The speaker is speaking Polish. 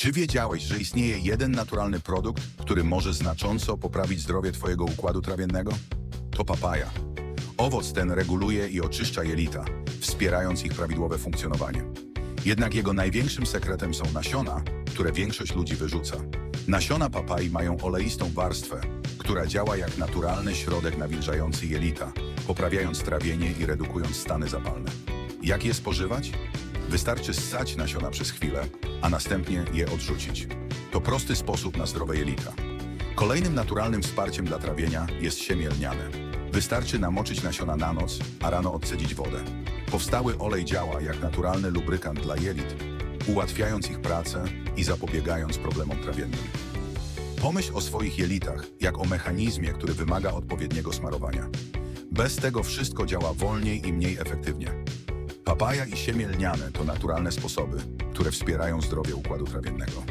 Czy wiedziałeś, że istnieje jeden naturalny produkt, który może znacząco poprawić zdrowie Twojego układu trawiennego? To papaja. Owoc ten reguluje i oczyszcza jelita, wspierając ich prawidłowe funkcjonowanie. Jednak jego największym sekretem są nasiona, które większość ludzi wyrzuca. Nasiona papai mają oleistą warstwę, która działa jak naturalny środek nawilżający jelita, poprawiając trawienie i redukując stany zapalne. Jak je spożywać? Wystarczy ssać nasiona przez chwilę, a następnie je odrzucić. To prosty sposób na zdrowe jelita. Kolejnym naturalnym wsparciem dla trawienia jest siemię lniane. Wystarczy namoczyć nasiona na noc, a rano odcedzić wodę. Powstały olej działa jak naturalny lubrykant dla jelit, ułatwiając ich pracę i zapobiegając problemom trawiennym. Pomyśl o swoich jelitach jak o mechanizmie, który wymaga odpowiedniego smarowania. Bez tego wszystko działa wolniej i mniej efektywnie. Papaja i siemię lniane to naturalne sposoby, które wspierają zdrowie układu trawiennego.